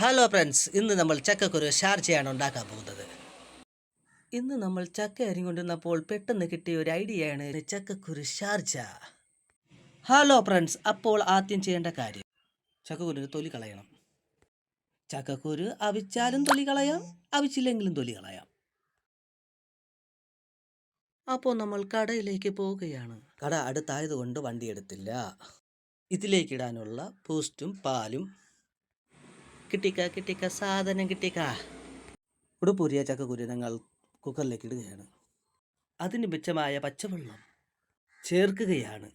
Hello friends ഇന്ന് നമ്മൾ ചക്കക്കുരു ഷാർജയാണ് ഉണ്ടാക്കാൻ പോകുന്നത്. ഇന്ന് നമ്മൾ ചക്ക അരിഞ്ഞുകൊണ്ടിരുന്നപ്പോൾ പെട്ടെന്ന് കിട്ടിയ ഒരു ഐഡിയയാണ് ചക്കക്കുരു ഷാർജ. ഹലോ ഫ്രണ്ട്സ് അപ്പോൾ ആദ്യം ചെയ്യേണ്ട കാര്യം. ചക്കക്കുരു തൊലി കളയണം. ചക്കക്കുരു അവിച്ചാലും തൊലി കളയാം അവിച്ചില്ലെങ്കിലും തൊലി കളയാം. അപ്പോൾ നമ്മൾ കടയിലേക്ക് പോവുകയാണ്. കട അടുത്തായതുകൊണ്ട് വണ്ടി എടുത്തില്ല. ഇതിലേക്കിടാനുള്ള പോസ്റ്റും പാലും കിട്ടിക്ക കിട്ടിക്ക സാധനം കിട്ടിക്ക. ഇവിടെ പുരിയ ചക്ക കുരുതങ്ങൾ കുക്കറിലേക്ക് ഇടുകയാണ്. അതിന് മിച്ചമായ പച്ചവെള്ളം ചേർക്കുകയാണ്.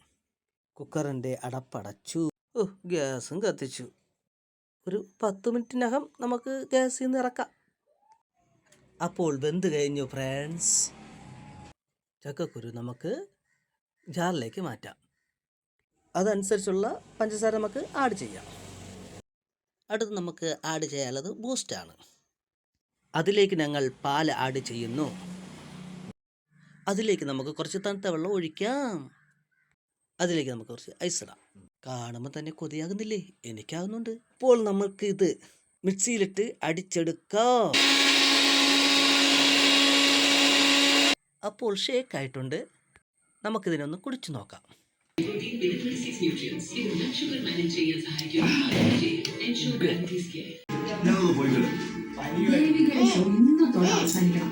കുക്കറിന്റെ അടപ്പടച്ചു. ഗ്യാസും കത്തിച്ചു. ഒരു പത്ത് മിനിറ്റിനകം നമുക്ക് ഗ്യാസിൽ നിന്ന് ഇറക്കാം. അപ്പോൾ വെന്ത് കഴിഞ്ഞു ഫ്രണ്ട്സ് ചക്കക്കുരു നമുക്ക് ജാറിലേക്ക് മാറ്റാം. അതനുസരിച്ചുള്ള പഞ്ചസാര നമുക്ക് ആഡ് ചെയ്യാം. അടുത്ത് നമുക്ക് ആഡ് ചെയ്യാനുള്ളത് ബൂസ്റ്റാണ് അതിലേക്ക് ഞങ്ങൾ പാൽ ആഡ് ചെയ്യുന്നു. അതിലേക്ക് നമുക്ക് കുറച്ച് തണുത്ത വെള്ളം ഒഴിക്കാം. അതിലേക്ക് നമുക്ക് കുറച്ച് ഐസ് ഇടാം. കാണുമ്പോൾ തന്നെ കൊതിയാകുന്നില്ലേ? എനിക്കാകുന്നുണ്ട്. ഇപ്പോൾ നമുക്ക് ഇത് മിക്സിയിലിട്ട് അടിച്ചെടുക്കാം. അപ്പോൾ ഷേക്ക് ആയിട്ടുണ്ട്. നമുക്കിതിനൊന്ന് കുടിച്ചു നോക്കാം. അവസാനിക്കണം.